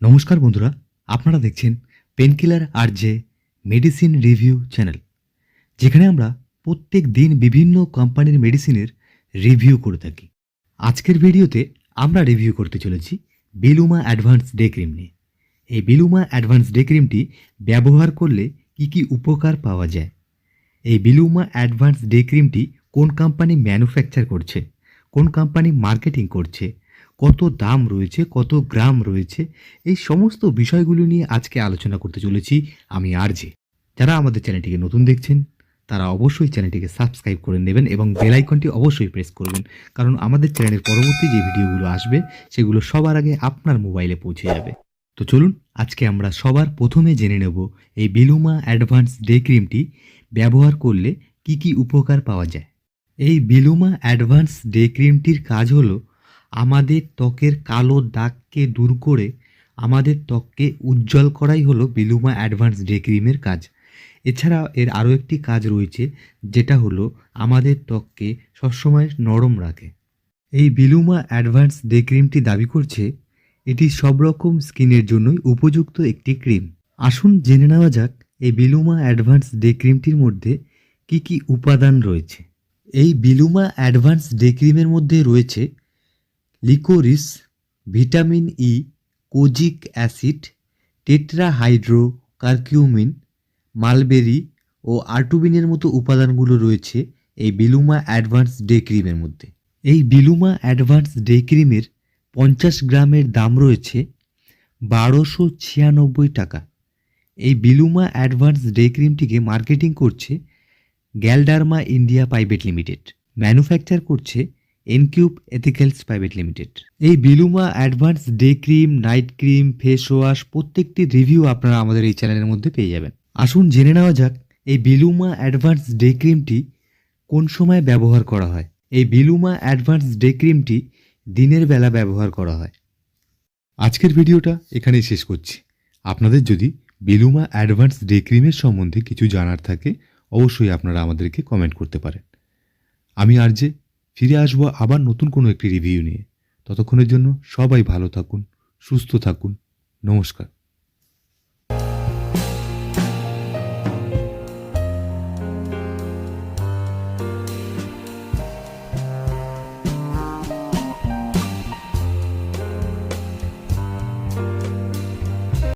নমস্কার বন্ধুরা, আপনারা দেখছেন painkiller R J medicine review channel যেখানে আমরা প্রত্যেক দিন বিভিন্ন কোম্পানির মেডিসিনের রিভিউ করে থাকি। আজকের ভিডিওতে আমরা রিভিউ করতে চলেছি বিলুমা অ্যাডভান্স ডে ক্রিম নিয়ে। এই বিলুমা অ্যাডভান্স ডে ক্রিমটি ব্যবহার করলে কি কি উপকার পাওয়া যায়? এই বিলুমা অ্যাডভান্স ডে ক্রিমটি কোন কোম্পানি ম্যানুফ্যাকচার করছে? কোন কোম্পানি মার্কেটিং করছে? কত দাম রয়েছে, কত গ্রাম রয়েছে, এই সমস্ত বিষয়গুলো নিয়ে আজকে আলোচনা করতে চলেছি আমি আরজে। যারা আমাদের চ্যানেলটিকে নতুন দেখছেন, তারা অবশ্যই চ্যানেলটিকে সাবস্ক্রাইব করে নেবেন এবং বেল আইকনটি অবশ্যই প্রেস করবেন। কারণ আমাদের চ্যানেলের পরবর্তী যে ভিডিওগুলো আসবে, সেগুলো সবার আগে আপনার মোবাইলে পৌঁছে যাবে। তো চলুন, আজকে আমরা সবার প্রথমে জেনে নেব এই বিলুমা অ্যাডভান্স ডে ক্রিমটি ব্যবহার করলে কি কি উপকার পাওয়া যায়। এই বিলুমা অ্যাডভান্স ডে ক্রিমটির কাজ হলো আমাদের ত্বকের কালো দাগকে দূর করে আমাদের ত্বককে উজ্জ্বল করাই হলো বিলুমা অ্যাডভান্স ডে ক্রিমের কাজ। এছাড়া এর আরও একটি কাজ রয়েছে, যেটা হলো আমাদের ত্বককে সবসময় নরম রাখে। এই বিলুমা অ্যাডভান্স ডে ক্রিমটি দাবি করছে, এটি সব রকম স্কিনের জন্যই উপযুক্ত একটি ক্রিম। আসুন জেনে নেওয়া যাক, এই বিলুমা অ্যাডভান্স ডে ক্রিমটির মধ্যে কি কি উপাদান রয়েছে। এই বিলুমা অ্যাডভান্স ডে ক্রিমের মধ্যে রয়েছে liquorice vitamin E kojic acid tetrahydrocurcumin mulberry ও আর্টুবিনের মতো উপাদানগুলো রয়েছে এই বিলুমা অ্যাডভান্স ডে ক্রিমের মধ্যে। এই বিলুমা অ্যাডভান্স ডে ক্রিমের পঞ্চাশ গ্রামের দাম রয়েছে বারোশো ছিয়ানব্বই টাকা। এই বিলুমা অ্যাডভান্স ডে ক্রিমটিকে মার্কেটিং করছে Galderma India private limited manufacture করছে এনকিউব এথিক্যালস প্রাইভেট লিমিটেড এই Biluma advance day cream night cream face wash প্রত্যেকটি রিভিউ আপনারা আমাদের এই চ্যানেলের মধ্যে পেয়ে যাবেন। আসুন জেনে নেওয়া যাক এই বিলুমা অ্যাডভান্স ডে ক্রিমটি কোন সময় ব্যবহার করা হয়। এই বিলুমা অ্যাডভান্স ডে ক্রিমটি দিনের বেলা ব্যবহার করা হয়। আজকের ভিডিওটা এখানেই শেষ করছি। আপনাদের যদি বিলুমা অ্যাডভান্স ডে ক্রিমের সম্বন্ধে কিছু জানার থাকে, অবশ্যই আপনারা আমাদেরকে কমেন্ট করতে পারেন। আমি আর যে ফিরে আসব আবার নতুন কোনো একটি রিভিউ নিয়ে। ততক্ষণের জন্য সবাই ভালো থাকুন, সুস্থ থাকুন। নমস্কার।